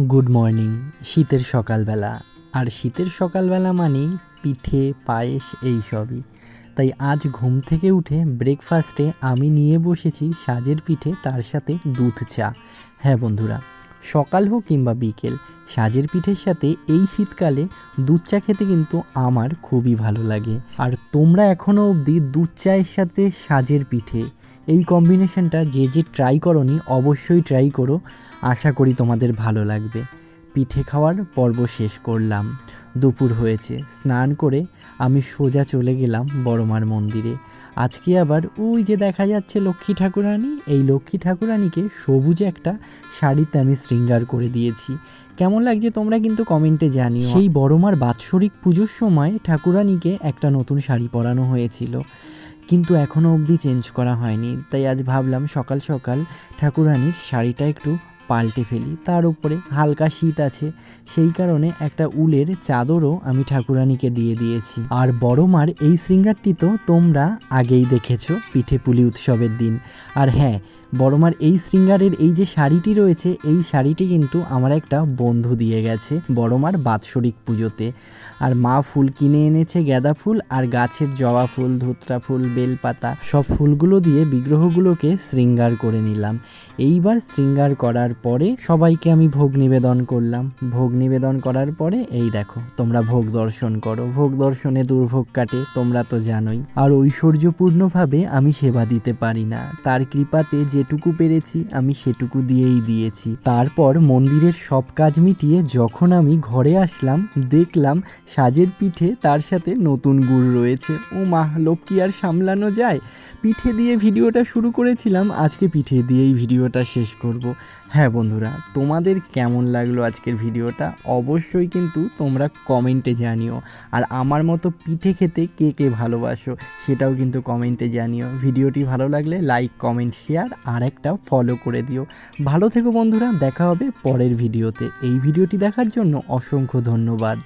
Good morning শীতের সকালবেলা। আর শীতের সকালবেলা মানেই পিঠে, পায়েস এই সবই। তাই আজ ঘুম থেকে উঠে ব্রেকফাস্টে আমি নিয়ে বসেছি সাজের পিঠে, তার সাথে দুধ চা। হ্যাঁ বন্ধুরা, সকাল হোক কিংবা বিকেল, সাজের পিঠের সাথে এই শীতকালে দুধ চা খেতে কিন্তু আমার খুবই ভালো লাগে। আর তোমরা এখনও অবধি দুধ চায়ের সাথে সাজের পিঠে এই কম্বিনেশনটা যে যে ট্রাই করনি, অবশ্যই ট্রাই করো। আশা করি তোমাদের ভালো লাগবে। পিঠে খাওয়ার পর্ব শেষ করলাম। দুপুর হয়েছে। স্নান করে আমি সোজা চলে গেলাম বড়মার মন্দিরে। আজকে আবার ওই যে দেখা যাচ্ছে লক্ষ্মী ঠাকুরানী, এই লক্ষ্মী ঠাকুরানীকে সবুজ একটা শাড়িতে আমি শৃঙ্গার করে দিয়েছি। কেমন লাগছে তোমরা কিন্তু কমেন্টে জানিও। সেই বড়মার বাৎসরিক পুজোর সময় ঠাকুরানীকে একটা নতুন শাড়ি পরানো হয়েছিল। কিন্তু এখনও অবধি চেঞ্জ করা হয়নি। তাই আজ ভাবলাম সকাল সকাল ঠাকুরানির শাড়িটা একটু পাল্টে ফেলি। তার উপরে হালকা শীত আছে। সেই কারণে একটা উলের চাদরও আমি ঠাকুরানিকে দিয়ে দিয়েছি। আর বড় মার এই শৃঙ্গারটি তো তোমরা আগেই দেখেছ পিঠে পুলি উৎসবের দিন। আর হ্যাঁ বড়মার এই শৃঙ্গারের এই যে শাড়িটি রয়েছে, এই শাড়িটি কিন্তু আমার একটা বন্ধু দিয়ে গেছে বড়মার বাৎসরিক পুজোতে। আর মা ফুল কিনে এনেছে গাঁদা ফুল আর গাছের জবা ফুল, ধুতরা ফুল, বেলপাতা, সব ফুলগুলো দিয়ে বিগ্রহগুলোকে শৃঙ্গার করে নিলাম। এইবার শৃঙ্গার করার পরে সবাইকে আমি ভোগ নিবেদন করলাম। ভোগ নিবেদন করার পরে এই দেখো, তোমরা ভোগ দর্শন করো। ভোগ দর্শনে দুর্ভোগ কাটে, তোমরা তো জানোই। আর ঐশ্বর্যপূর্ণভাবে আমি সেবা দিতে পারি না। তার কৃপাতে যেটুকু পেরেছি, আমি সেটুকু দিয়েই দিয়েছি। তারপর মন্দিরের সব কাজ মিটিয়ে যখন আমি ঘরে আসলাম, দেখলাম সাজের পিঠে তার সাথে নতুন গুড় রয়েছে। ও মা লোক কি আর সামলানো যায়? পিঠে দিয়ে ভিডিওটা শুরু করেছিলাম, আজকে পিঠে দিয়েই ভিডিওটা শেষ করব। হ্যাঁ বন্ধুরা, তোমাদের কেমন লাগল আজকের ভিডিওটা? অবশ্যই কিন্তু তোমরা কমেন্টে জানিও। আর আমার মতো পিঠে খেতে কে কে ভালোবাসো, সেটাও কিন্তু কমেন্টে জানিও। ভিডিওটি ভালো লাগলে লাইক, কমেন্ট, শেয়ার আর একটা ফলো করে দিও। ভালো থেকো বন্ধুরা, দেখা হবে পরের ভিডিওতে এই ভিডিওটি দেখার জন্য অসংখ্য ধন্যবাদ।